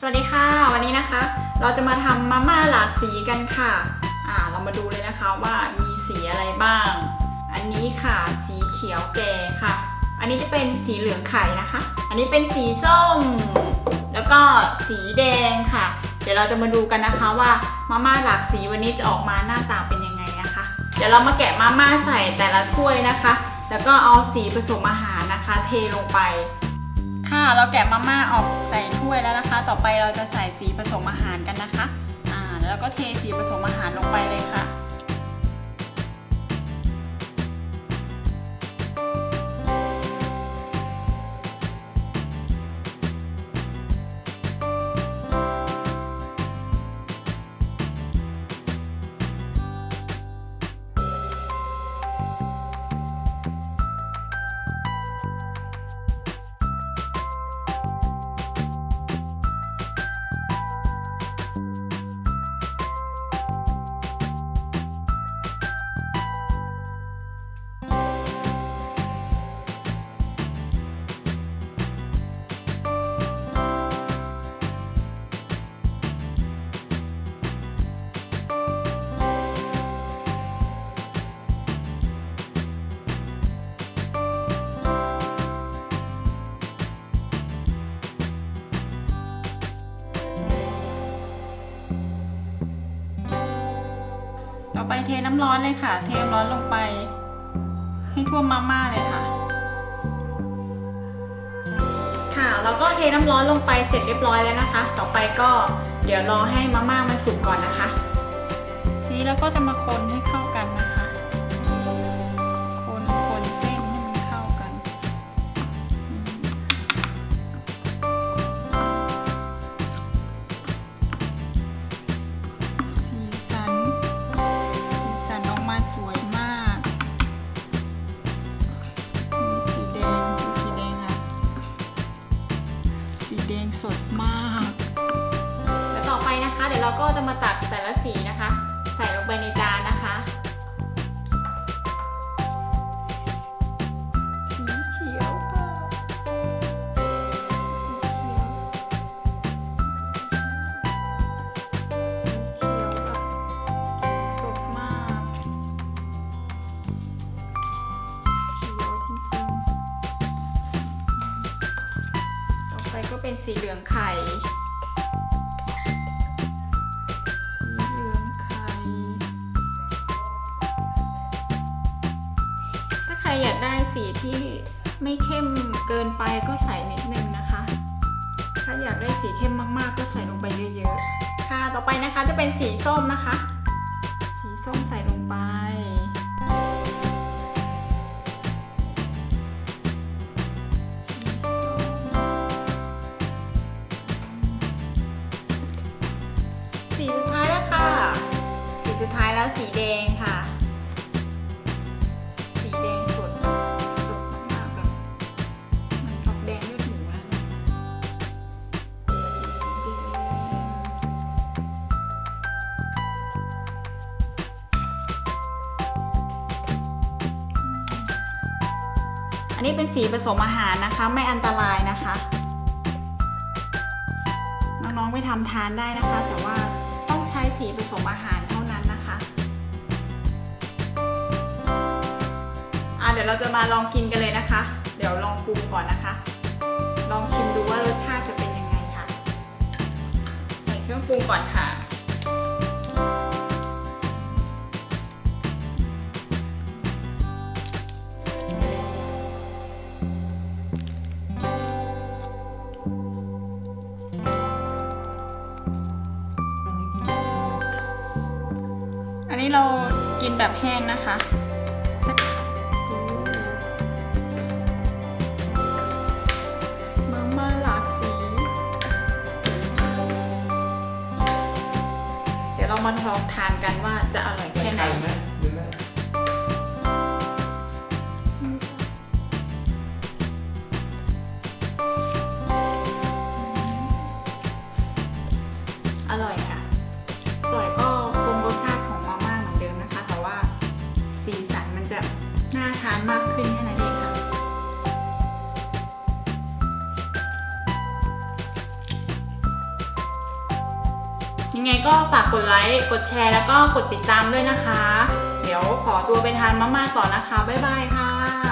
สวัสดีค่ะ วันนี้นะคะ เราจะมาทำมาม่าหลากสีกันค่ะ อ่าเรามาดูเลยนะคะว่ามีสีอะไรบ้าง อันนี้ค่ะสีเขียวแก่ค่ะ อันนี้จะเป็นสีเหลืองไข่นะคะ อันนี้เป็นสีส้ม แล้วก็สีแดงค่ะ เดี๋ยวเราจะมาดูกันนะคะว่ามาม่าหลากสีวันนี้จะออกมาหน้าตาเป็นยังไงนะคะ เดี๋ยวเรามาแกะมาม่าใส่แต่ละถ้วยนะคะ แล้วก็เอาสีผสมอาหารนะคะ เทลงไป ค่ะเราแกะมาม่าออกใส่ถ้วยแล้วนะคะ ต่อไปเราจะใส่สีผสมอาหารกันนะคะ อ่า แล้วก็เทสีผสมอาหารลงไปเลยค่ะ ต่อไปเทน้ำร้อนเลยค่ะ เทน้ำร้อนลงไป ให้ท่วมมาม่าเลยค่ะ ค่ะแล้วก็เทน้ำร้อนลงไปเสร็จเรียบร้อยแล้วนะคะ ต่อไปก็เดี๋ยวรอให้มาม่ามันสุกก่อนนะคะ ทีนี้เราก็จะมาคนให้เข้ากันนะคะ สดงสดมากแล้วต่อไปนะคะ เดี๋ยวเราก็จะมาตักแต่ละสีนะคะ ใส่ลงไปในจาน ไปก็เป็นสีเหลืองไข่ สีเหลืองไข่ ถ้าใครอยากได้สีที่ไม่เข้มเกินไปก็ใส่นิดนึงนะคะ ถ้าอยากได้สีเข้มมากๆ ก็ใส่ลงไปเยอะๆ ค่ะ ต่อไปนะคะจะเป็นสีส้มนะคะ สีส้มใส่ล แล้วสีแดงค่ะ สีแดงสดสดมากแบบมือนออกแดงเลือดหมูนะอันนี้เป็นสีผสมอาหารนะคะ ไม่อันตรายนะคะน้องๆไปทำทานได้นะคะ แต่ว่าต้องใช้สีผสมอาหาร เดี๋ยวเราจะมาลองกินกันเลยนะคะ เดี๋ยวลองปรุงก่อนนะคะ ลองชิมดูว่ารสชาติจะเป็นยังไงค่ะ ใส่เครื่องปรุงก่อนค่ะ อันนี้เรากินแบบแห้งนะคะ มาลองทานกันว่าจะอร่อยแค่ไหนไหมหรือไม่อร่อยค่ะอร่อยก็คงรสชาติของมาม่าเหมือนเดิมนะคะ แต่ว่าสีสันมันจะน่าทานมากขึ้นแค่นั้น ไงก็ฝากกดไลค์ กดแชร์ แล้วก็กดติดตามด้วยนะคะ เดี๋ยวขอตัวไปทานมาม่าต่อนะคะ บ๊ายบายค่ะ